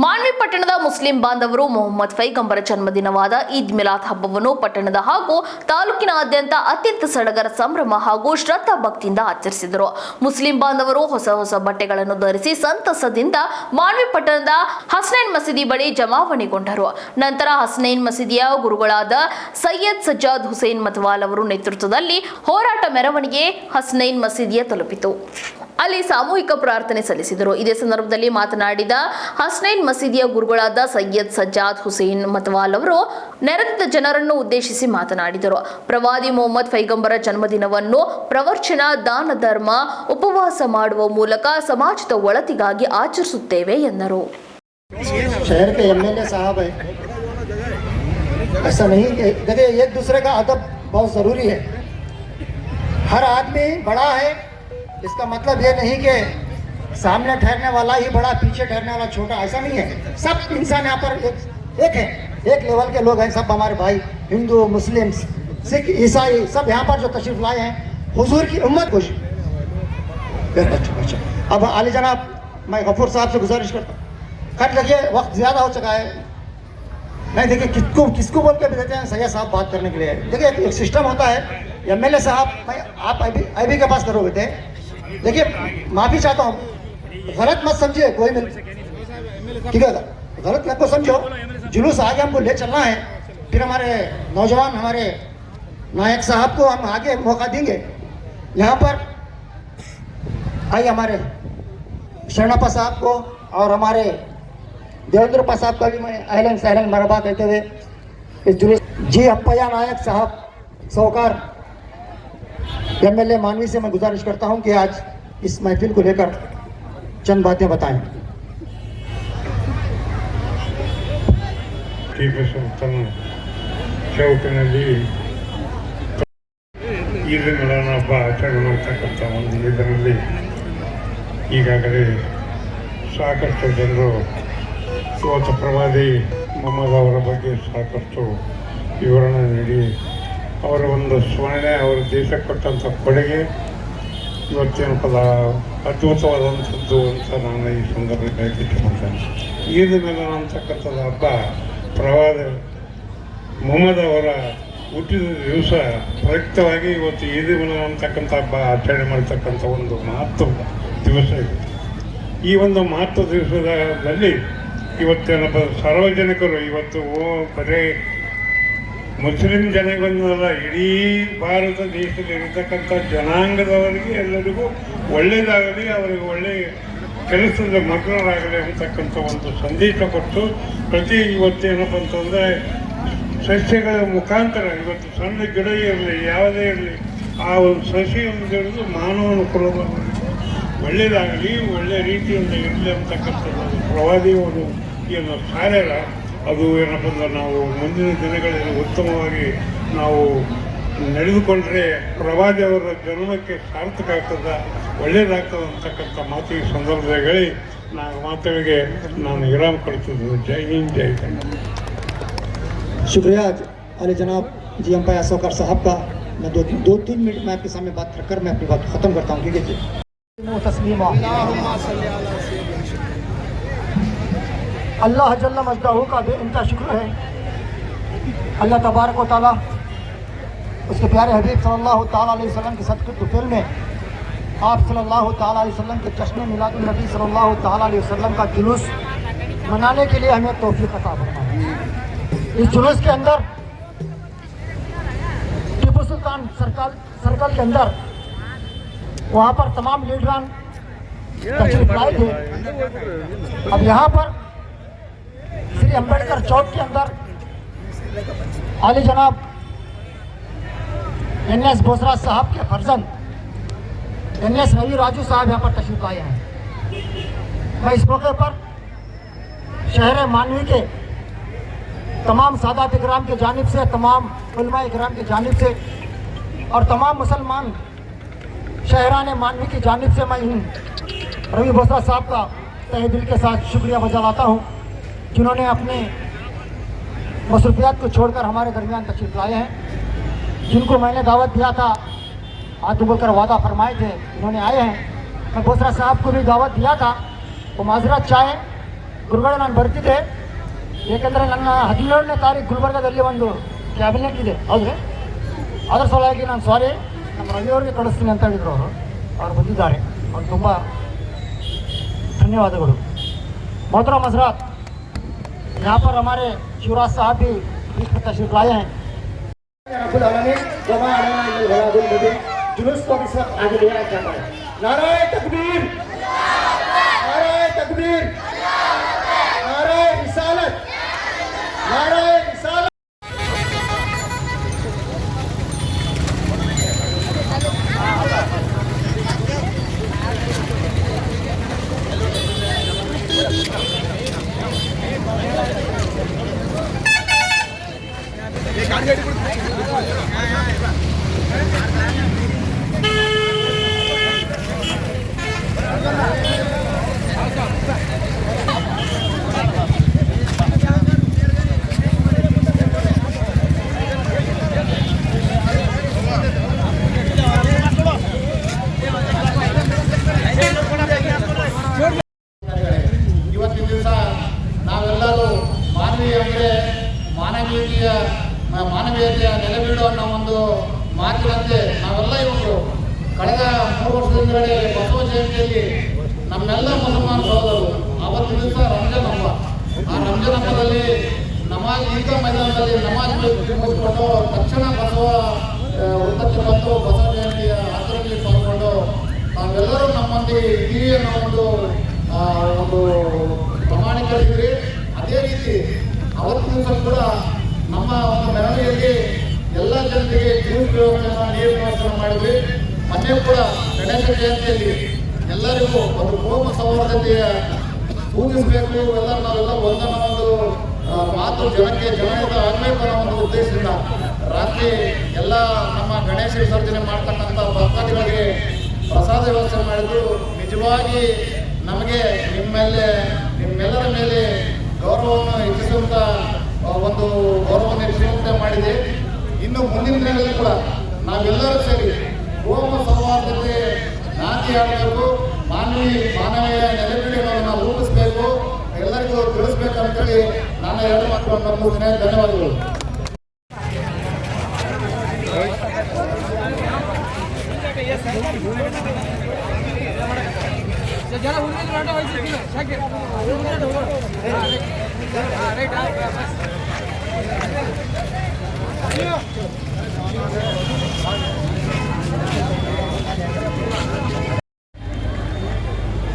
ಮಾನ್ವಿ ಪಟ್ಟಣದ ಮುಸ್ಲಿಂ ಬಾಂಧವರು ಮೊಹಮ್ಮದ್ ಫೈಗಂಬರ ಜನ್ಮದಿನವಾದ ಈದ್ ಮಿಲಾದ್ ಹಬ್ಬವನ್ನು ಪಟ್ಟಣದ ಹಾಗೂ ತಾಲೂಕಿನಾದ್ಯಂತ ಅತ್ಯಂತ ಸಡಗರ ಸಂಭ್ರಮ ಹಾಗೂ ಶ್ರದ್ಧಾ ಭಕ್ತಿಯಿಂದ ಆಚರಿಸಿದರು. ಮುಸ್ಲಿಂ ಬಾಂಧವರು ಹೊಸ ಹೊಸ ಬಟ್ಟೆಗಳನ್ನು ಧರಿಸಿ ಸಂತಸದಿಂದ ಮಾನ್ವಿ ಪಟ್ಟಣದ ಹಸ್ನೈನ್ ಮಸೀದಿ ಬಳಿ ಜಮಾವಣೆಗೊಂಡರು. ನಂತರ ಹಸ್ನೈನ್ ಮಸೀದಿಯ ಗುರುಗಳಾದ ಸೈಯದ್ ಸಜ್ಜಾದ್ ಹುಸೇನ್ ಮತವಾಲ್ ಅವರು ನೇತೃತ್ವದಲ್ಲಿ ಹೋರಾಟ ಮೆರವಣಿಗೆ ಹಸ್ನೈನ್ ಮಸೀದಿಯ ತಲುಪಿತು. ಅಲ್ಲಿ ಸಾಮೂಹಿಕ ಪ್ರಾರ್ಥನೆ ಸಲ್ಲಿಸಿದರು ಇದೇ ಸಂದರ್ಭದಲ್ಲಿ ಮಾತನಾಡಿದ ಹಸ್ನೈನ್ ಮಸೀದಿಯ ಗುರುಗಳಾದ ಸೈಯದ್ ಸಜ್ಜಾದ್ ಹುಸೇನ್ ಮತವಾಲ್ ಅವರು ನೆರೆದ ಜನರನ್ನು ಉದ್ದೇಶಿಸಿ ಮಾತನಾಡಿದರು ಪ್ರವಾದಿ ಮೊಹಮ್ಮದ್ ಫೈಗಂಬರ ಜನ್ಮದಿನವನ್ನು ಪ್ರವಚನ ದಾನ ಧರ್ಮ ಉಪವಾಸ ಮಾಡುವ ಮೂಲಕ ಸಮಾಜದ ಒಳತಿಗಾಗಿ ಆಚರಿಸುತ್ತೇವೆ ಎಂದರು शहर के एमएलए साहब है اس کا مطلب یہ نہیں کہ سامنے ٹھہرنے والا ہی بڑا، پیچھے ٹھہرنے والا چھوٹا، ایسا نہیں ہے۔ سب انسان یہاں پر ایک ہے ایک لیول کے لوگ ہیں، سب ہمارے بھائی، ہندو، مسلم، سکھ، عیسائی، سب یہاں پر جو تشریف لائے ہیں۔ حضور کی امت خوش جی۔ اب علی جناب، میں غفور صاحب سے گزارش کرتا ہوں۔ کٹ لگے وقت زیادہ ہو چکا ہے۔ نہیں دیکھیں کس کو کس کو بول کے بھی دیتے ہیں؟ سیاح صاحب بات کرنے کے لیے۔ دیکھیں ایک سسٹم ہوتا ہے۔ ایم ایل اے صاحب، میں آپ آئی بی کے پاس کرو گے تھے دیکھیے، معافی چاہتا ہوں۔ غلط مت سمجھے کوئی ٹھیک ہے، غلط مت کو سمجھو۔ جلوس آگے ہم کو لے چلنا ہے۔ پھر ہمارے نوجوان، ہمارے نائک صاحب کو ہم آگے موقع دیں گے۔ یہاں پر آئیے ہمارے شرنپا صاحب کو اور ہمارے دیوندرپا صاحب کا بھی میں اہلن سہلن مرحبا کہتے ہوئے اس جلوس جی اپیا نائک صاحب، سوکار، ایم ایل اے مانوی سے میں گزارش کرتا ہوں کہ آج सौकार एमएलए मानवी से मैं गुजारिश करता हूं कि आज इस महफिल को लेकर चंद बातें बताएं ಟಿಪ್ಪು ಸುಲ್ತಾನ್ ಚೌಕಿನಲ್ಲಿ ಈದ್ ಮಿಲಾನ್ ಹಬ್ಬ ಆಚರಣೆ ಮಾಡ್ತಕ್ಕಂಥ ಒಂದು ಇದರಲ್ಲಿ ಈಗಾಗಲೇ ಸಾಕಷ್ಟು ಜನರು ಇವತ್ತು ಪ್ರವಾದಿ ಮೊಹಮ್ಮದ್ ಅವರ ಬಗ್ಗೆ ಸಾಕಷ್ಟು ವಿವರಣೆ ನೀಡಿ ಅವರ ಒಂದು ಸ್ಮರಣೆ ಅವರ ದೇಶಕ್ಕೆ ಕೊಟ್ಟಂಥ ಕೊಡುಗೆ ಇವತ್ತಿನ ಪದ ಅದ್ಭುತವಾದಂಥದ್ದು ಅಂತ ನಾನು ಈ ಸಂದರ್ಭದಲ್ಲಿ ಇಷ್ಟಪಡ್ತೇನೆ ಈದ್ ಮೇಲೆ ಅಂತಕ್ಕಂಥದ್ದು ಹಬ್ಬ, ಪ್ರವಾದ ಮೊಹಮ್ಮದ್ ಅವರ ಹುಟ್ಟಿದ ದಿವಸ ಪ್ರಯುಕ್ತವಾಗಿ ಇವತ್ತು ಈದ್ ಮೇಲೆ ಅಂತಕ್ಕಂಥ ಹಬ್ಬ ಆಚರಣೆ ಮಾಡ್ತಕ್ಕಂಥ ಒಂದು ಮಹತ್ವದ ದಿವಸ ಇದೆ. ಈ ಒಂದು ಮಹತ್ವ ದಿವಸದಲ್ಲಿ ಇವತ್ತೇನಪ್ಪ ಸಾರ್ವಜನಿಕರು ಇವತ್ತು ಓ, ಬರೀ ಮುಸ್ಲಿಂ ಜನಗಳನ್ನೆಲ್ಲ ಇಡೀ ಭಾರತ ದೇಶದಲ್ಲಿ ಇರತಕ್ಕಂಥ ಜನಾಂಗದವರಿಗೆ ಎಲ್ಲರಿಗೂ ಒಳ್ಳೆಯದಾಗಲಿ ಅವರಿಗೆ ಒಳ್ಳೆಯ ಕೆಲಸದ ಮಗ್ನರಾಗಲಿ ಅಂತಕ್ಕಂಥ ಒಂದು ಸಂದೇಶ ಕೊಟ್ಟು ಪ್ರತಿ ಇವತ್ತು ಏನಪ್ಪ ಅಂತಂದರೆ ಸಸ್ಯಗಳ ಮುಖಾಂತರ, ಇವತ್ತು ಸಣ್ಣ ಗಿಡ ಇರಲಿ, ಯಾವುದೇ ಇರಲಿ, ಆ ಒಂದು ಸಸಿಯನ್ನು ಹಿಡಿದು ಮಾನವನ ಕುಲವನ್ನು ಒಳ್ಳೆಯದಾಗಲಿ ಒಳ್ಳೆಯ ರೀತಿಯಿಂದ ಇರಲಿ ಅಂತಕ್ಕಂಥದ್ದು ಒಂದು ಏನು ಸಾರ್ಯಾರ ಅದು ಏನಪ್ಪ ಅಂದ್ರೆ ನಾವು ಮುಂದಿನ ದಿನಗಳಲ್ಲಿ ಉತ್ತಮವಾಗಿ ನಾವು ನಡೆದುಕೊಂಡ್ರೆ ಪ್ರವಾದಿಯವರ ಜನ್ಮಕ್ಕೆ ಸಾರ್ಥಕ ಆಗ್ತದ ಒಳ್ಳೆಯದಾಗ್ತದೆ ಅಂತಕ್ಕಂಥ ಮಾತು ಈ ಸಂದರ್ಭದಲ್ಲಿ ಹೇಳಿ ನಾನು ಮಾತುಗಳಿಗೆ ನಾನು ವಿರಾಮ ಕೊಡ್ತಿದ್ದೆ ಜೈ ಹಿಂದ್ ಜೈ ಕನ್ನಡ शुक्रिया अली जनाब जी अम्पाया सौकार साहब का मैं दो दो तीन मिनट में आपके सामने बात रखकर मैं अपनी बात ख़त्म करता हूँ ठीक है जी तस्लीमा اللہ جل مجدہ کا بے انتہا شکر ہے۔ اللہ تبارک و تعالیٰ اس کے پیارے حبیب صلی اللہ تعالیٰ علیہ وسلم کے صدقے طفیل میں آپ صلی اللہ تعالیٰ علیہ وسلم کے چشم میلاد النبی صلی اللہ تعالیٰ علیہ وسلم کا جلوس منانے کے لیے ہمیں توفیق عطا فرمائے۔ اس جلوس کے اندر ٹیپو سلطان سرکل سرکل کے اندر وہاں پر تمام لیڈران تشریف لائے تھے۔ اب یہاں پر تھی امبیڈکر چوک کے اندر۔ عالی جناب این ایس بوسرا صاحب کے فرزند این ایس روی راجو صاحب یہاں پر تشریف آئے ہیں۔ میں اس موقع پر شہر مانوی کے تمام سادات اکرام کے جانب سے، تمام علماء اکرام کی جانب سے اور تمام مسلمان شہران مانوی کی جانب سے میں ہوں۔ روی بوسرا صاحب کا تہ دل کے ساتھ شکریہ بجالاتا ہوں۔ جنہوں نے اپنے مصروفیات کو چھوڑ کر ہمارے درمیان تشریف لائے ہیں، جن کو میں نے دعوت دیا تھا، آج بول کر وعدہ فرمائے تھے، انہوں نے آئے ہیں۔ میں بوسرا صاحب کو بھی دعوت دیا تھا، وہ معذرت چاہے ಗುರುಗಳು ನಾನು ಬರ್ತಿದ್ದೆ دے ನನ್ನ ಹದಿನೇಳನೇ ತಾರೀಕು ಗುಲ್ಬರ್ಗದಲ್ಲಿ ಒಂದು ಕ್ಯಾಬಿನೆಟ್ ಇದೆ ಹೌದ್ರೆ ಅದರ ಸಲುವಾಗಿ ನಾನು ಸಾರಿ ನಮ್ಮ ರವಿಯವ್ರಿಗೆ ಕಳಿಸ್ತೀನಿ ಅಂತ ಹೇಳಿದರು ಅವರು ಅವ್ರು ಬಂದಿದ್ದಾರೆ ಅವ್ರು ತುಂಬ ಧನ್ಯವಾದಗಳು ಮೊಹತರಮ್ ಹಜರಾತ್ یہاں پر ہمارے شورا صاحب بھی تشریف لائے ہیں۔ کو تکبیر۔ تکبیر۔ رسالت۔ نعرہ ಮಾನವೀಯತೆಯ ಮಾನವೀಯತೆಯ ನೆಲೆಬೀಡು ಅನ್ನೋ ಒಂದು ಮಾತಿನಂತೆ ನಾವೆಲ್ಲ ಇವತ್ತು ಕಳೆದ ಮೂರು ವರ್ಷದಿಂದಲೇ ಬಸವ ಜಯಂತಿಯಲ್ಲಿ ನಮ್ಮೆಲ್ಲ ಮುಸಲ್ಮಾನ ಸಹೋದರರು ಅವತ್ತಿನ ದಿವಸ ರಂಜಾನ್ ಹಬ್ಬ. ಆ ರಂಜಾನ್ ಹಬ್ಬದಲ್ಲಿ ನಮಾಜ್ ಈಗ ಮೈದಾನದಲ್ಲಿ ನಮಾಜ್ ಮುಗಿಸ್ಕೊಂಡು ತಕ್ಷಣ ಬಸವ ವೃತ್ತಕ್ಕೆ ಬಂದು ಬಸವ ಜಯಂತಿಯ ಆಚರಣೆಯಲ್ಲಿ ಪಾಲ್ಗೊಂಡು ನಾವೆಲ್ಲರೂ ನಮ್ಮೊಂದಿಗೆ ಇದ್ದೀವಿ ಅನ್ನೋ ಒಂದು ಒಂದು ಪ್ರಮಾಣೀಕರಿಸಿದ್ರಿ ಅದೇ ರೀತಿ ಅವತ್ತಿನ ಕೂಡ ನಮ್ಮ ಒಂದು ಮೆರವಣಿಗೆಯಲ್ಲಿ ಎಲ್ಲ ಜನತೆಗೆ ನೀರಿನ ವ್ಯವಸ್ಥೆ ಮಾಡಿದ್ವಿ. ಮೊನ್ನೆ ಕೂಡ ಗಣೇಶ ಜಯಂತಿಯಲ್ಲಿ ಎಲ್ಲರಿಗೂ ಒಂದು ಕೋಮ ಸೌಹಾರ್ದತೆಯ ಪೂಜಿಸಬೇಕು ಎಲ್ಲ ನಾವೆಲ್ಲ ಒಂದನ್ನ ಒಂದು ಮಾತು ಜನಕ್ಕೆ ಜನಯುತ ಆಗಬೇಕು ಅನ್ನೋ ಒಂದು ಉದ್ದೇಶದಿಂದ ರಾತ್ರಿ ಎಲ್ಲ ನಮ್ಮ ಗಣೇಶ ವಿಸರ್ಜನೆ ಮಾಡ್ತಕ್ಕಂಥ ಭಕ್ತಾದಿಗಳಿಗೆ ಪ್ರಸಾದ ವ್ಯವಸ್ಥೆ ಮಾಡಿದ್ರು ನಿಜವಾಗಿ ನಮಗೆ ನಿಮ್ಮೆಲ್ಲ, ನಿಮ್ಮೆಲ್ಲರ ಮೇಲೆ ಗೌರವವನ್ನು ಹೆಚ್ಚಿಸುವಂತ ಒಂದು ಗೌರವವನ್ನು ಹೆಚ್ಚಿಸುವಂತೆ ಮಾಡಿದೆ. ಇನ್ನು ಮುಂದಿನ ದಿನಗಳಲ್ಲಿ ಕೂಡ ನಾವೆಲ್ಲರೂ ಸೇರಿ ಹೋಮ ಸೌಹಾರ್ದತೆ ನಾಂದಿ ಆಡಬೇಕು ಮಾನವೀಯ ಮಾನವೀಯ ನೆಲೆಪಿಡಿಗಳನ್ನು ರೂಪಿಸಬೇಕು. ಎಲ್ಲರಿಗೂ ತಿಳಿಸ್ಬೇಕು ಅಂತೇಳಿ ನಾನು ಎರಡು ಮಾತುಗಳನ್ನು ನಂಬುತ್ತೇನೆ ಧನ್ಯವಾದಗಳು.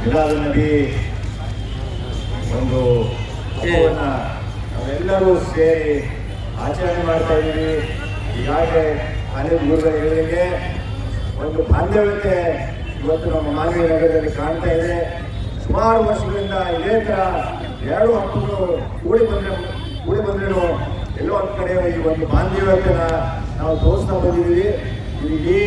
ಮಿಲಾದ್ ನದಿ ಒಂದು ನಾವೆಲ್ಲರೂ ಸೇರಿ ಆಚರಣೆ ಮಾಡ್ತಾ ಇದ್ದೀವಿ. ಈಗಾಗಲೇ ಅನಿಲ್ ಗುರುಗಳಿಗೆ ಒಂದು ಬಾಂಧವ್ಯತೆ ಇವತ್ತು ನಮ್ಮ ಮಾನವೀಯ ನಗರದಲ್ಲಿ ಕಾಣ್ತಾ ಇದೆ. ಸುಮಾರು ವರ್ಷಗಳಿಂದ ಇದೇ ಥರ ಎರಡು ಹಕ್ಕುಗಳು ಕೂಡಿ ಬಂದ್ರೆ ಕೂಡಿ ಬಂದ್ರೂ ಎಲ್ಲೋ ಒಂದು ಕಡೆ ಈ ಒಂದು ಬಾಂಧವ್ಯತೆನ ನಾವು ತೋರಿಸ್ತಾ ಬಂದಿದ್ದೀವಿ. ಇಲ್ಲಿ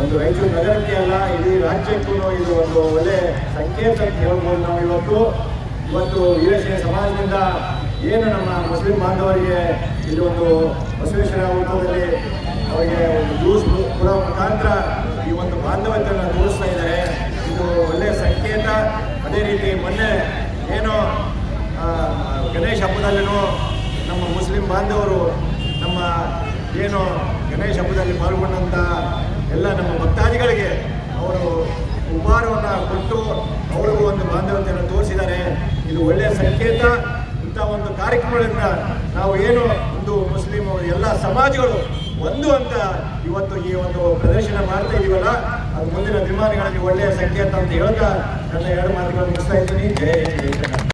ಒಂದು ರಾಯಚೂರು ನಗರಕ್ಕೆ ಅಲ್ಲ, ಇಡೀ ರಾಜ್ಯಕ್ಕೂ ಇದು ಒಂದು ಒಳ್ಳೆ ಸಂಕೇತ ಅಂತ ಹೇಳ್ಬೋದು ನಾವು ಇವತ್ತು. ಇವತ್ತು ವೀರಶೈವ ಸಮಾಜದಿಂದ ಏನು ನಮ್ಮ ಮುಸ್ಲಿಂ ಬಾಂಧವರಿಗೆ ಇಲ್ಲಿ ಒಂದು ಬಸವೇಶ್ವರ ಊಟದಲ್ಲಿ ಅವರಿಗೆ ಒಂದು ಜ್ಯೂಸ್ ಕೊಡೋ ಮುಖಾಂತರ ಈ ಒಂದು ಬಾಂಧವ್ಯತೆಯನ್ನು ತೋರಿಸ್ತಾ ಇದ್ದಾರೆ. ಇದು ಒಳ್ಳೆಯ ಸಂಕೇತ. ಅದೇ ರೀತಿ ಮೊನ್ನೆ ಏನು ಗಣೇಶ ಹಬ್ಬದಲ್ಲಿನೂ ನಮ್ಮ ಮುಸ್ಲಿಂ ಬಾಂಧವರು ನಮ್ಮ ಏನು ಗಣೇಶ ಹಬ್ಬದಲ್ಲಿ ಪಾಲ್ಗೊಂಡಂಥ ಎಲ್ಲ ನಮ್ಮ ಭಕ್ತಾದಿಗಳಿಗೆ ಅವರು ಉಪಹಾರವನ್ನು ಕೊಟ್ಟು ಅವರಿಗೂ ಒಂದು ಬಾಂಧವ್ಯತೆಯನ್ನು ತೋರಿಸಿದ್ದಾರೆ. ಇದು ಒಳ್ಳೆಯ ಸಂಕೇತ. ಇಂಥ ಒಂದು ಕಾರ್ಯಕ್ರಮಗಳಿಂದ ನಾವು ಏನು ಒಂದು ಮುಸ್ಲಿಂ ಎಲ್ಲ ಸಮಾಜಗಳು ಒಂದು ಅಂತ ಇವತ್ತು ಈ ಒಂದು ಪ್ರದರ್ಶನ ಮಾಡ್ತಾ ಇದೀವಲ್ಲ, ಅದು ಮುಂದಿನ ದಿನಮಾನಗಳಲ್ಲಿ ಒಳ್ಳೆಯ ಸಂಕೇತ ಅಂತ ಹೇಳ್ತಾ ನನ್ನ ಎರಡು ಮಾತುಗಳನ್ನು ಮುಗಿಸ್ತಾ ಇದ್ದೀನಿ. ಜಯ ಜಯ ಜಯ